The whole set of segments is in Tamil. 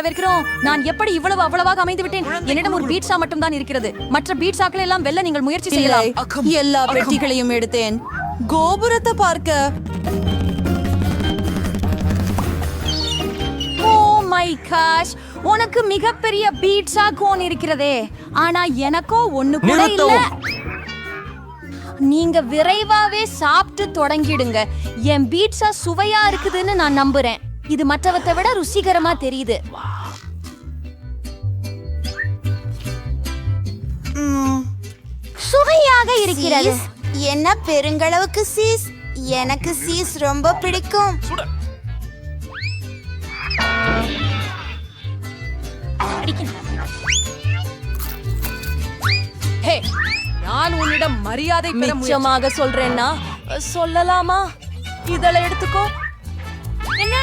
வரவேற்கிறோம். நான் எப்படி இவ்வளவு அவ்வளவாக அமைந்து விட்டேன்? என்னிடம் ஒரு பீட்சா மட்டும் தான் இருக்கிறது. மற்ற பீட்சாக்களை எல்லாம் வெல்ல நீங்கள் முயற்சி செய்யலாம். எல்லா பெட்டிகளையும் எடுத்தேன். கோபுரத்தை பார்க்க. ஓ மை காஷ் உனக்கு மிகப்பெரிய பீட்சா கோன் இருக்கிறதே. ஆனா எனக்கோ ஒண்ணு கூட இல்ல. நீங்க விரைவாவே சாப்பிட்டு தொடங்கிடுங்க. என் பீட்சா சுவையா இருக்குதுன்னு நான் நம்புறேன். இது மற்றவத்தை விட ருசிகரமா தெரியுது. சுவையாக இருக்கிறது. என்ன பெருங்களவுக்கு சீஸ்? எனக்கு சீஸ் ரொம்ப பிடிக்கும். ஹே நான் உன்னிடம் மரியாதை மிச்சமாக சொல்றேன்னா சொல்லலாமா? இதழ எடுத்துக்கோ. என்ன?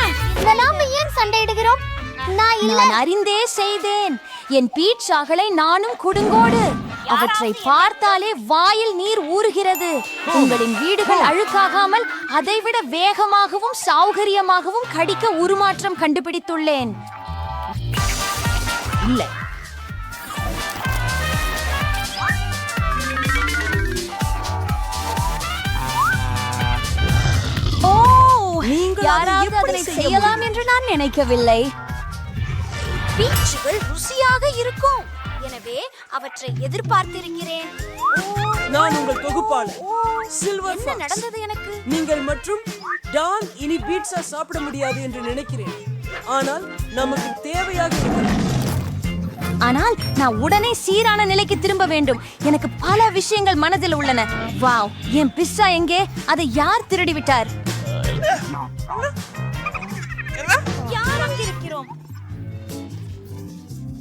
நாம ஏன் சண்டையிடுகிறோம்? நான் நான் அறிந்தே செய்தேன். என் பீட்சாக்களை நானும் குடுங்கோடு. அவற்றை பார்த்தாலே வாயில் நீர் ஊறுகிறது. உங்களின் வீடுகள் அழுக்காகாமல் அதைவிட வேகமாகவும் சௌகரியமாகவும் கடிக்க உருமாற்றம் கண்டுபிடித்துள்ளேன். இல்லை. யாராவது அதனை செய்யலாம் என்று நான் நினைக்கவில்லை. பீச்சுகள் ருசியாக இருக்கும். எனவே அவற்றை எதிர்பார்த்திருக்கிறேன். நான் உங்கள் தொகுப்பாளர். சில்வர் என்ன நடந்தது எனக்கு? நீங்கள் மற்றும் டான் இனி பீட்சா சாப்பிட முடியாது என்று நினைக்கிறேன். ஆனால் நமக்கு தேவையாக இருக்கிறது. ஆனால் நான் உடனே சீரான நிலைக்கு திரும்ப வேண்டும். எனக்கு பல விஷயங்கள் மனதில் உள்ளன. வாவ் என் பிஸ்ஸா எங்கே? அதை யார் திருடி விட்டார்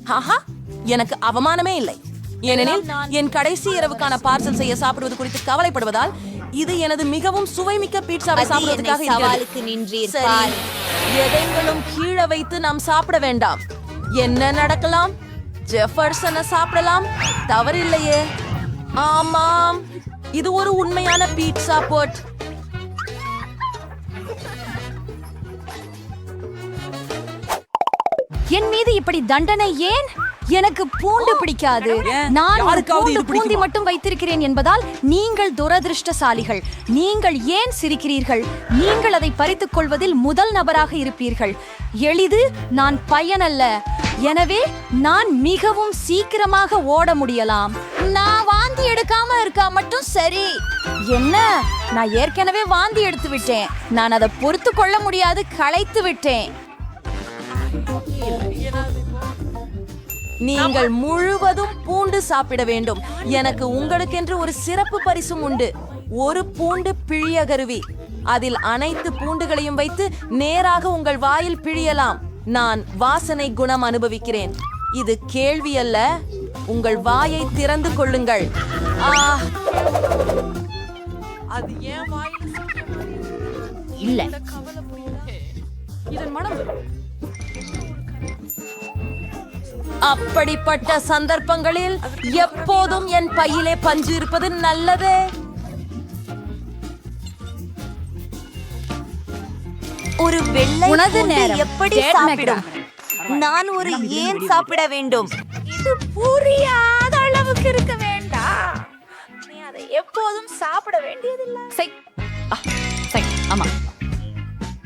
ஆஹா எனக்கு அவமானமே இல்லை. ஏனெனில் என் கடைசி இரவுக்கான பார்சல் செய்ய சாப்பிடுவது குறித்து கவலைப்படுவதால் இது எனது மிகவும் சுவைமிக்க பீட்சாவை சாப்பிடுவதற்காக. சவாலுக்கு நின்றீர் சரி பார். எதைங்களும் கீழே வைத்து நாம் சாப்பிட வேண்டாம். என்ன நடக்கலாம்? ஜெஃபர்சனை சாப்பிடலாம். தவறில்லையே. ஆமாம். இது ஒரு உண்மையான பீட்சா போட். என் மீது இப்படி தண்டனை ஏன்? எனக்கு பூண்டு பிடிக்காது? நான் ஒரு பூண்டு பூந்தி? மட்டும் வைத்திருக்கிறேன் என்பதால் நீங்கள் துரதிருஷ்டசாலிகள். நீங்கள் ஏன் சிரிக்கிறீர்கள்? நீங்கள் அதை பறித்துக் கொள்வதில் முதல் நபராக இருப்பீர்கள். எளிது நான் பையனல்ல. எனவே நான் மிகவும் சீக்கிரமாக ஓட முடியலாம். நான் வாந்தி எடுக்காம இருக்கா மட்டும் சரி. என்ன? நான் ஏற்கனவே வாந்தி எடுத்து விட்டேன் நான் அதை பொறுத்து கொள்ள முடியாது களைத்து விட்டேன் நீங்கள் முழுவதும் பூண்டு சாப்பிட வேண்டும். எனக்கு உங்களுக்கென்று ஒரு சிறப்பு பரிசும் உண்டு. ஒரு பூண்டு பிழிய கருவி அதில் அனைத்து பூண்டுகளையும் வைத்து நேராக உங்கள் வாயில் பிழியலாம். நான் வாசனை குணம் அனுபவிக்கிறேன். இது கேள்வி அல்ல உங்கள் வாயை திறந்து கொள்ளுங்கள். ஆ. அது ஏன் வாயில சொல்ற மாதிரி இருக்கு? இல்ல? இதன் மனம் அப்படிப்பட்ட சந்தர்ப்பங்களில் எப்போதும் என் பையிலே பஞ்சு இருப்பது நல்லதே. ஒரு வெள்ளை உனது நேரம். எப்படி சாப்பிடும்? நான் ஒரு ஏன் சாப்பிட வேண்டும்? இது புரியாத அளவுக்கு இருக்க வேண்டாம். நீ அதை எப்போதும் சாப்பிட வேண்டியதில்லை. சை ஆ, சை ஆமா.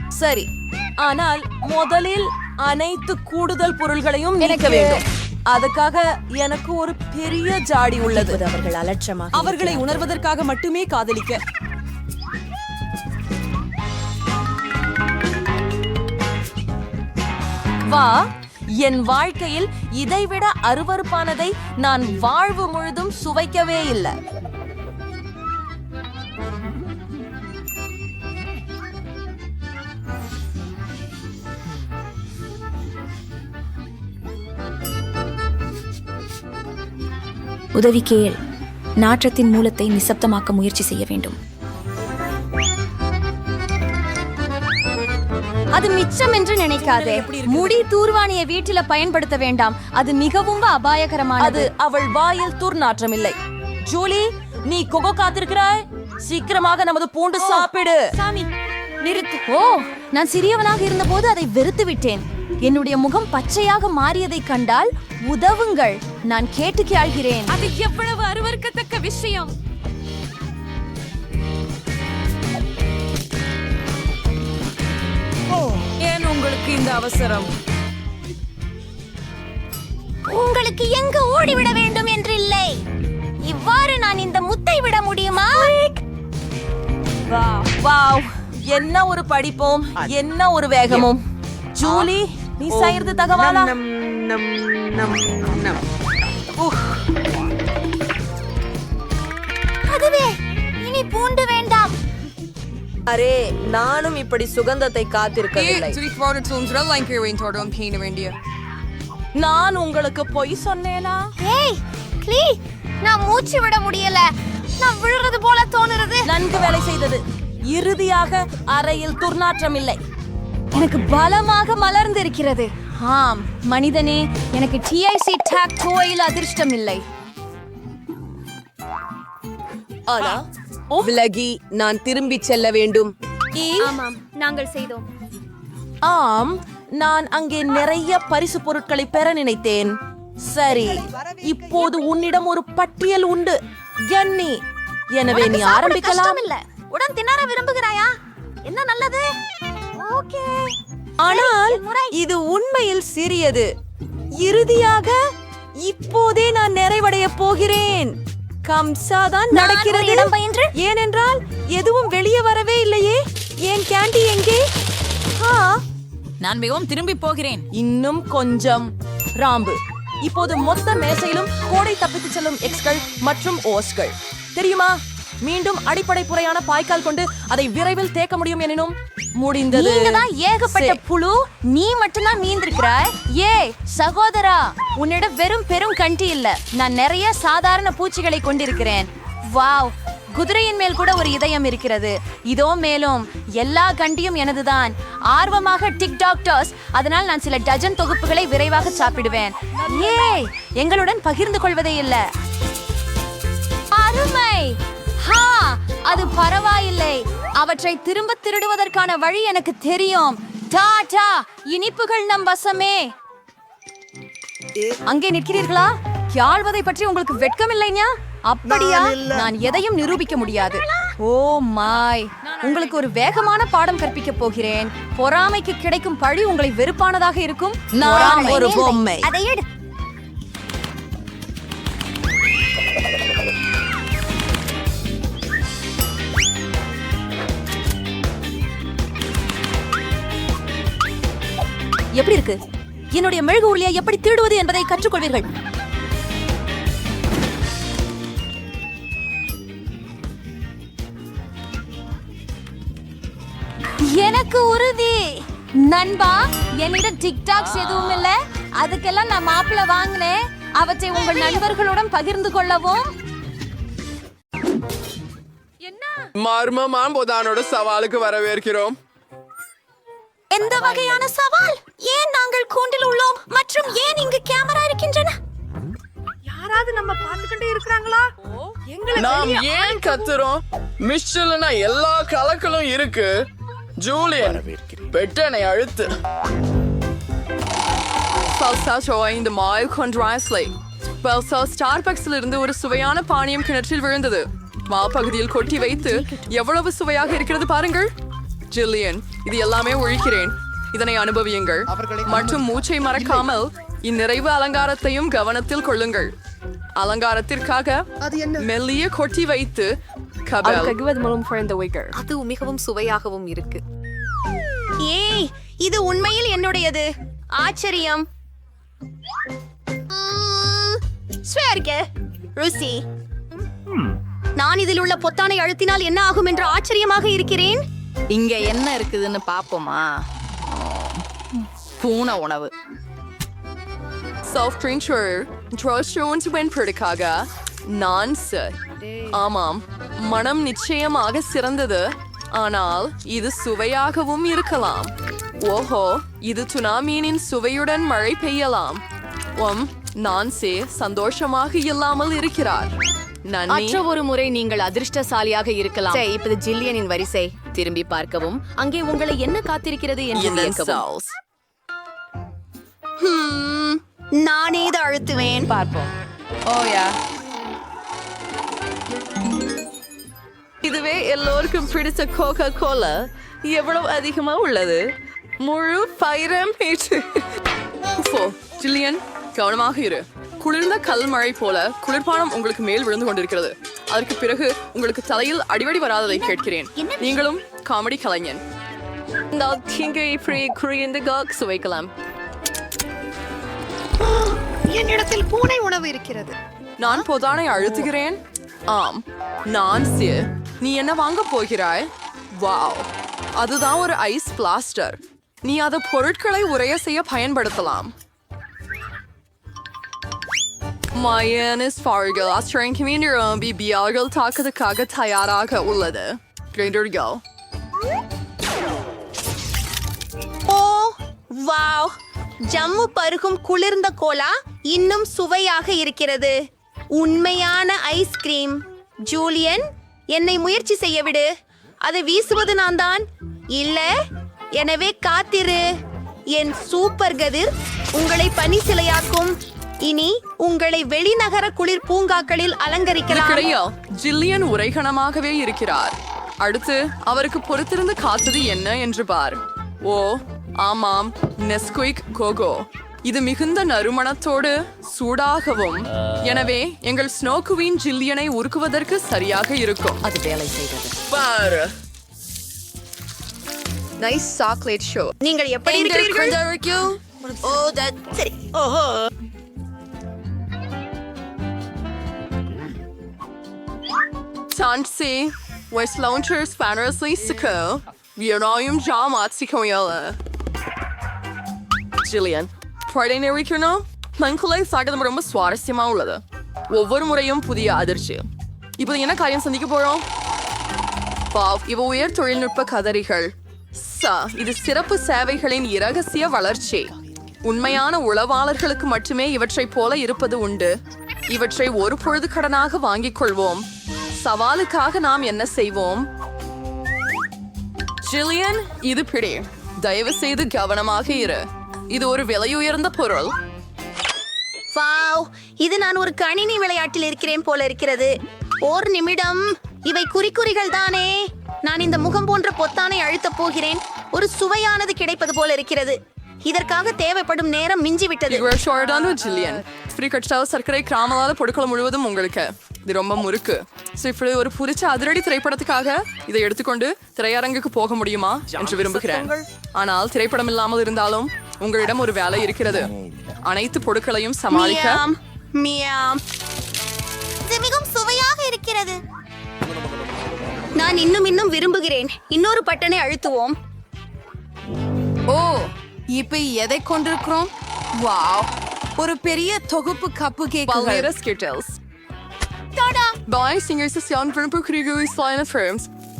சரி. ஆனால் முதலில் அனைத்து கூடுதல் பொருள்களையும் நீக்க வேண்டும். அதுக்காக எனக்கு ஒரு பெரிய ஜாடி உள்ளது. அவர்கள் அலட்சமாக அவர்களை உணர்வதற்காக மட்டுமே காதலிக்க. வா என் வாழ்க்கையில் இதைவிட அருவருப்பானதை நான் வாழ்வு முழுதும் சுவைக்கவே இல்லை. உதவி கேள். நாற்றத்தின் மூலத்தை நிசப்தமாக்க முயற்சி செய்ய வேண்டும். அது மிச்சம் என்று நினைக்காதே. முடி தூர்வாணியை வீட்டில பயன்படுத்த வேண்டாம். அது மிகவும் அபாயகரமானது. அது அவள் வாயில் துர்நாற்றம் இல்லை ஜூலி நீ கொகோ காத்திருக்கிறாய்? சீக்கிரமாக நமது பூண்டு சாப்பிடு. சாமி நிறுத்து. ஓ நான் சிறியவனாக இருந்தபோது அதை வெறுத்து விட்டேன். என்னுடைய முகம் பச்சையாக மாறியதை கண்டால் உதவுங்கள். நான் கேட்டு கேள்கிறேன். அது எவ்வளவு அருவருக்கத்தக்க விஷயம்? ஏன் உங்களுக்கு இந்த அவசரம்? உங்களுக்கு எங்க ஓடிவிட வேண்டும் என்று இல்லை இவ்வாறு நான் இந்த முத்தை விட முடியுமா? வாவ் என்ன ஒரு படிப்போம் என்ன ஒரு வேகமும். ஜூலி நீ செய்யறது தகவலா? அதுவே இனி பூண்டு வேண்டாம். அரே நானும் இப்படி சுகந்தத்தை காத்திருக்கவில்லை. நான் உங்களுக்கு பொய் சொன்னேனா? ஏய் க்ளீ நான் மூச்சு விட முடியல. நான் விழுறது போல தோணுறது. நன்கு வேலை செய்தது. இறுதியாக அறையில் துர்நாற்றம் இல்லை எனக்கு பலமாக மலர்ந்திருக்கிறது. ஆம் மனிதனே எனக்கு டிஐசி டாக் கோயில் அதிர்ஷ்டம் இல்லை ஆனா விலகி நான் திரும்பி செல்ல வேண்டும். ஆமாம் நாங்கள் செய்தோம். ஆம் நான் அங்கே நிறைய பரிசு பொருட்களை பெற நினைத்தேன். சரி இப்போது உன்னிடம் ஒரு பட்டியல் உண்டு. கன்னி எனவே நீ ஆரம்பிக்கலாம். இல்ல உடன் திணற விரும்புகிறாயா? என்ன நல்லது? ஆனால் இது உண்மையில் சிறியது. இறுதியாக இப்போதே நான் நிறைவடைய போகிறேன். கம்சா தான் நடக்கிறது? ஏனென்றால் எதுவும் வெளியே வரவே இல்லையே. ஏன் கேண்டி எங்கே? ஆ. நான் மிகவும் திரும்பி போகிறேன். இன்னும் கொஞ்சம். ராம்பு. இப்போது மொத்த மேசையிலும் கோடை தப்பித்துச் செல்லும் எக்ஸ்கள் மற்றும் ஓஸ்கள். தெரியுமா? மீண்டும் அடிப்படை புறையான பாய்க்கால் கொண்டு அதை விரைவில் தேக்க முடியும் எனினும். முடிந்தது. நீங்க தான் ஏகப்பட்ட புழு நீ மட்டும்தான் நீந்திருக்கிறாய் ஏ சகோதரா உன்னிடம் வெறும் பெரும் கண்டி இல்ல. நான் நிறைய சாதாரண பூச்சிகளை கொண்டிருக்கிறேன். வாவ் குதிரையின் மேல் கூட ஒரு இதயம் இருக்கிறது. இதோ மேலும் எல்லா கண்டியும் எனதுதான். ஆர்வமாக டிக் டாக்டர்ஸ் அதனால் நான் சில டஜன் தொகுப்புகளை விரைவாக சாப்பிடுவேன். ஏய் எங்களுடன் பகிர்ந்து கொள்வதே இல்ல. அருமை! ஹா அது பரவாயில்லை. அவற்றை திரும்ப திருடுவதற்கான வழி எனக்கு தெரியும். டாடா இனிப்புகள் நம் வசமே. அங்கே நிற்கிறீர்களா? யாழ்வதை பற்றி உங்களுக்கு வெட்கம் இல்லையா அப்படியா? நான் எதையும் நிரூபிக்க முடியாது. ஓ மாய் உங்களுக்கு ஒரு வேகமான பாடம் கற்பிக்க போகிறேன். பொறாமைக்கு கிடைக்கும் பழி உங்களை வெறுப்பானதாக இருக்கும். நான். ஒரு பொம்மை. எப்படி இருக்கு? என்னுடைய மெழுகு உருளையை எப்படி திருடுவது என்பதை கற்றுக்கொள்வீர்கள். எனக்கு உறுதி. நண்பா என்னிடம் டிக்டாக்ஸ் எதுவும் இல்ல. அதுக்கெல்லாம் நான் மாப்பிள்ள வாங்கினேன். அவற்றை உங்கள் நண்பர்களுடன் பகிர்ந்து கொள்ளவும். மர்மமாம் பொதானோட சவாலுக்கு வரவேற்கிறோம். எந்த வகையான சவால்? ஏன் நாங்கள் கூண்டில் உள்ளோம்? மற்றும் ஏன் இங்கு கேமரா இருக்கின்றன? யாராவது நம்ம பார்த்துக்கிட்டே இருக்கிறாங்களா? நாம் ஏன் கத்துறோம்? மிஷல்னா எல்லா கலக்களும் இருக்கு. ஜூலியன் பெட்டனை அழுத்து. பல்சா இந்த மாயில் கொன்றாஸ்லை பல்சா ஸ்டார்பக்ஸில் இருந்து ஒரு சுவையான பானியம் கிணற்றில் விழுந்தது. மா பகுதியில் கொட்டி வைத்து எவ்வளவு சுவையாக இருக்கிறது பாருங்கள். ஜில்லியன் இது எல்லாமே ஒழிக்கிறேன். இதனை அனுபவியுங்கள். மற்றும் மூச்சை மறக்காமல் இந்நிறைவு அலங்காரத்தையும் கவனத்தில் கொள்ளுங்கள். அலங்காரத்திற்காக மெல்லிய கொட்டி வைத்து கபல். அது மிகவும் சுவையாகவும் இருக்கு. ஏய் இது உண்மையில் என்னுடையது? ஆச்சரியம். ஸ்வேர்க ருசி. நான் இதில் உள்ள பொத்தானை அழுத்தினால் என்ன ஆகும் என்று ஆச்சரியமாக இருக்கிறேன்? இங்க என்ன இருக்குதுன்னு பாப்போமா? பூனை உணவு சாஃப்ட் ட்ரிங்க் ஷோர் ட்ரோஸ்டோன்ஸ் வெண்படுக்காக நான் சார் ஆமாம் மனம் நிச்சயமாக சிறந்தது ஆனால் இது சுவையாகவும் இருக்கலாம் ஓஹோ இது சுனாமீனின் சுவையுடன் மழை பெய்யலாம் ஒம் நான்சே சந்தோஷமாக இல்லாமல் இருக்கிறார் நன்றி மற்ற ஒரு முறை நீங்கள் அதிர்ஷ்டசாலியாக இருக்கலாம். சரி, இப்போது ஜில்லியனின் வரிசை. திரும்பி பார்க்கவும். அங்கே உங்களை என்ன காத்திருக்கிறது என்று நானே இதை அழுத்துவேன். பார்ப்போம். ஓ யா. இதுவே எல்லோருக்கும் பிடிச்ச கோகா கோலா எவ்வளவு அதிகமா உள்ளது? முழு பைரம் ஜில்லியன் கவனமாக இரு. குளிர்ந்த கல் மழை போல குளிர்பானம் உங்களுக்கு மேல் விழுந்து கொண்டிருக்கிறது. அதற்கு பிறகு உங்களுக்கு தலையில் அடிவடி வராததை கேட்கிறேன். நீங்களும் காமெடி கலைஞன். நான் இங்கே இப்படி குறைந்த காக் சுவைக்கலாம் என்னிடத்தில் பூனை உணவு இருக்கிறது. நான் பொதானை அழுத்துகிறேன். ஆம் நான் சே நீ என்ன வாங்க போகிறாய்? வாவ் அதுதான் ஒரு ஐஸ் பிளாஸ்டர். நீ அதை பொருட்களை உரைய செய்ய பயன்படுத்தலாம். மயனிஸ் ஃபார்கள் ஆஸ்திரேலிய நிரம்பி பியார்கள் தாக்குதலுக்காக தயாராக உள்ளது கிரைண்டர்கள் ஓ வாவ் ஜம்மு பருகும் குளிர்ந்த கோலா இன்னும் சுவையாக இருக்கிறது. உண்மையான ஐஸ்கிரீம் ஜூலியன் என்னை முயற்சி செய்ய விடு. அதை வீசுவது நான் தான். இல்ல எனவே காத்திரு. என் சூப்பர் கதிர் உங்களை பனி சிலையாக்கும். இனி உங்களை வெளிநகர குளிர் பூங்காக்களில் அலங்கரிக்கலாம். ஜில்லியன் உரைகணமாகவே இருக்கிறார். அடுத்து அவருக்கு பொறுத்திருந்து காத்தது என்ன என்று பார். ஓ ஆமாம் நெஸ்குயிக் கோகோ இது மிகுந்த நறுமணத்தோடு சூடாகவும் எனவே எங்கள் ஸ்னோ குவீன் ஜில்லியனை உருக்குவதற்கு சரியாக இருக்கும். அது வேலை செய்தது. பார். நைஸ் சாக்லேட் ஷோ நீங்கள் எப்படி இருக்கிறீர்கள்? ஓ that- சரி. ஓஹோ. Tansi, West Launchers Fantasy Siko, Vionaum Jamat Sikoyala. Jillian, படை நெறிக்கணும் மங்களை சாகதம் ரொம்ப சுவாரஸ்யமா உள்ளது ஒவ்வொரு முறையும் புதிய அதிர்ச்சி இப்போ என்ன காரியம் சந்திக்க போறோம் வாவ் இவ உயர் தொழில்நுட்ப கதறிகள் ச இது சிறப்பு சேவைகளின் இரகசிய வளர்ச்சி உண்மையான உளவாளர்களுக்கு மட்டுமே இவற்றைப் போல இருப்பது உண்டு இவற்றை ஒரு பொழுது கடனாக வாங்கிக் கொள்வோம் சவாலுக்காக நாம் என்ன செய்வோம் ஜில்லியன் இது பிடி தயவு செய்து கவனமாக இரு இது ஒரு விலையுயர்ந்த பொருள். வாவ் இது நான் ஒரு கணினி விளையாட்டில் இருக்கிறேன் போல இருக்கிறது. ஓர் நிமிடம். இவை குறிக்குறிகள் தானே. நான் இந்த முகம் போன்ற பொத்தானை அழுத்தப் போகிறேன். ஒரு சுவையானது கிடைப்பது போல இருக்கிறது. இதற்காக தேவைப்படும் நேரம் ஃப்ரீ கட்சாவ சர்க்கரை கிராமலாத பொருட்கள் முழுவதும் உங்களுக்கு. இது ரொம்ப முறுக்கு. ஸோ இப்படி ஒரு புரிச்ச அதிரடி திரைப்படத்துக்காக இதை எடுத்துக்கொண்டு திரையரங்குக்கு போக முடியுமா என்று விரும்புகிறேன். ஆனால் திரைப்படம் இல்லாமல் இருந்தாலும் உங்களிடம் ஒரு வேலை இருக்கிறது. அனைத்து பொருட்களையும் சமாளிக்க. மியாம் இது மிகவும் சுவையாக இருக்கிறது. நான் இன்னும் இன்னும் விரும்புகிறேன். இன்னொரு பட்டனை அழுத்துவோம். ஓ இப்ப எதை கொண்டிருக்கிறோம்? வாவ் ஒரு பெரிய தொகுப்பு கப்பு கேக்குகள். பல்வேறு ஸ்கிட்டல்ஸ் Bei Singers des Jan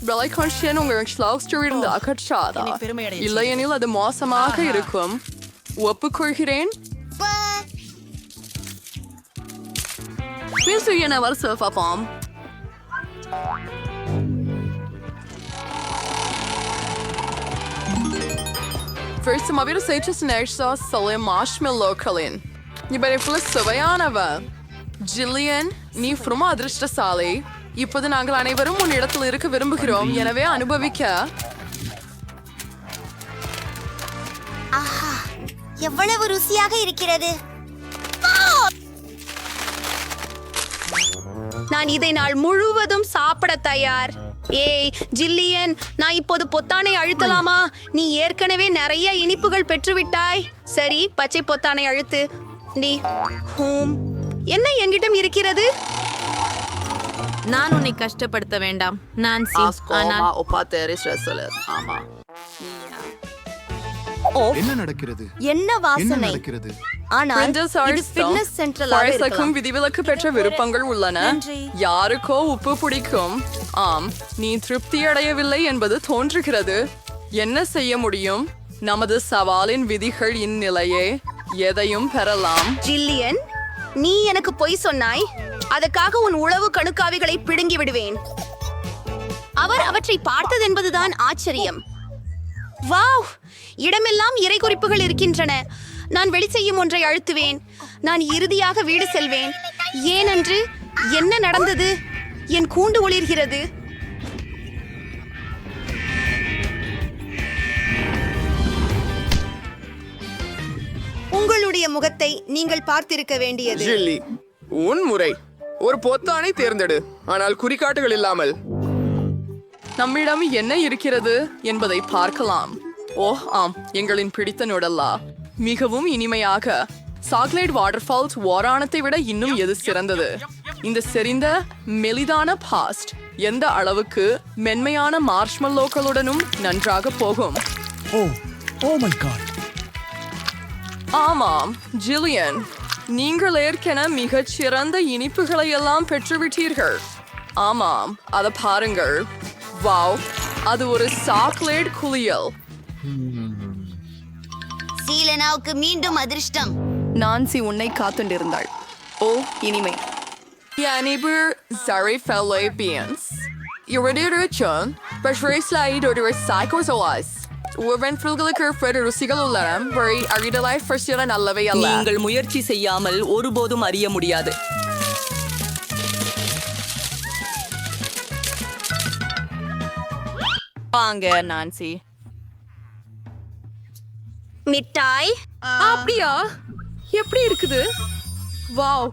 Vrumperkrieger Kleine Firms விலை கான்ஷியன் உங்கள் ஸ்லாக்ஸ்டர் இருந்து அகற்றாதா இல்லையெனில் அது மோசமாக இருக்கும் ஒப்புக்கொள்கிறேன் hier eine Walze verformen? First mal wieder seht es nächstes Salle Marshmallow Kalin. Ich bin voll சுவையானவ ஜில்லியன் நீ ரொம்ப அதிர்ஷ்டசாலி இப்போது நாங்கள் அனைவரும் உன் இடத்தில் இருக்க விரும்புகிறோம். எனவே அனுபவிக்க. எவ்வளவு ருசியாக இருக்கிறது. நான் இதை நாள் முழுவதும் சாப்பிட தயார். ஏய் ஜில்லியன் நான் இப்போது பொத்தானை அழுத்தலாமா? நீ ஏற்கனவே நிறைய இனிப்புகள் பெற்றுவிட்டாய். சரி பச்சை பொத்தானை அழுத்து. நீ ஹூம் என்ன என்கிட்டம் இருக்கிறது? நான் உன்னை கஷ்டப்படுத்த வேண்டாம் நான்சி. ஆனால் ஆமா. என்ன நடக்கிறது? என்ன என்ன வாசனை? நடக்கிறது? ஆனால் Printers are இது still. ஃபிட்னஸ் சென்ட்ரலாக பழசக்கும் இருக்கலாம். விதிவிலக்கு பெற்ற விருப்பங்கள் உள்ளன. யாருக்கோ உப்பு பிடிக்கும். ஆம் நீ திருப்தி அடையவில்லை என்பது தோன்றுகிறது. என்ன செய்ய முடியும்? நமது சவாலின் விதிகள் இந்நிலையே. எதையும் பெறலாம். ஜில்லியன் நீ எனக்கு பொய் சொன்னாய். அதற்காக உன் உளவு கணுக்காவிகளை பிடுங்கி விடுவேன். அவர் அவற்றை பார்த்தது என்பதுதான் ஆச்சரியம். வாவ்! இடமெல்லாம் இறை குறிப்புகள் இருக்கின்றன. நான் வெளி செய்யும் ஒன்றை அழுத்துவேன். நான் இறுதியாக வீடு செல்வேன். ஏனென்று என்ன நடந்தது? என் கூண்டு ஒளிர்கிறது. உங்களுடைய முகத்தை நீங்கள் பார்த்திருக்க வேண்டியது. உன் முறை. ஒரு பொத்தானை தேர்ந்தெடு. ஆனால் குறிகாட்டுகள் இல்லாமல். நம்மிடம் என்ன இருக்கிறது என்பதை பார்க்கலாம். ஓ ஆம் எங்களின் பிடித்த நுடல்லா. மிகவும் இனிமையாக சாக்லேட் வாட்டர்ஃபால்ஸ் ஓராணத்தை விட இன்னும் எது சிறந்தது? இந்த செறிந்த மெலிதான பாஸ்ட் எந்த அளவுக்கு மென்மையான மார்ஷ்மல்லோக்களுடனும் நன்றாக போகும். ஆமாம் ஜில்லியன். நீங்கள் ஏற்கென மிகச் சிறந்த இனிப்புகளை எல்லாம் பெற்றுவிட்டீர்கள். ஆமாம் அதை பாருங்கள். வாவ் அது ஒரு சாக்லேட் குளியல். சீலனாவுக்கு மீண்டும் அதிர்ஷ்டம். நான்சி உன்னை காத்துண்டிருந்தாள். ஓ இனிமை. Janiber Zari Fellow Beans. Iridirichan, Bashrislaid or Psychozoas. உவென்ஃபில்களுக்கு பிற ருசிகள் உள்ளன வழி அறிதலாய் ஃபர்ஸ்டில நல்லவை அல்ல நீங்கள் முயற்சி செய்யாமல் ஒருபோதும் அறிய முடியாது. வாங்க நான்சி. மிட்டாய். அப்படியா? எப்படி இருக்குது? வாவ்.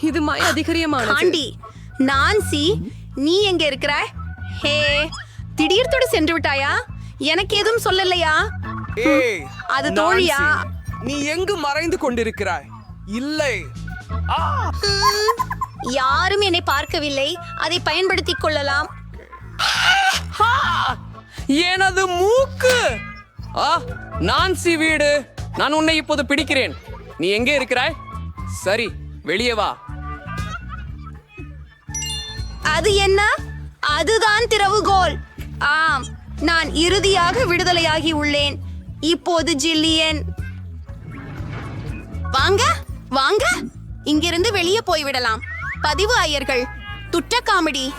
இது மய அதிகரியமானது. ஆண்டி நான்சி நீ எங்க இருக்கிற? ஹே திடீர்த்தோடு சென்று விட்டாயா? எனக்கு எதுவும் சொல்லலையா? ஏய் அது தோழியா? நீ எங்கு மறைந்து கொண்டிருக்கிறாய்? இல்லை. யாரும் என்னை பார்க்கவில்லை. அதை பயன்படுத்திக் கொள்ளலாம். எனது மூக்கு. ஆ நான்சி வீடு. நான் உன்னை இப்போது பிடிக்கிறேன். நீ எங்கே இருக்கிறாய்? சரி வெளியே வா. அது என்ன? அதுதான் திறவுகோல். ஆம். நான் இறுதியாக விடுதலையாகி உள்ளேன். இப்போது ஜில்லியன். வாங்க வாங்க. இங்கிருந்து வெளியே போய்விடலாம். பதிவு ஐயர்கள் துட்ட காமெடி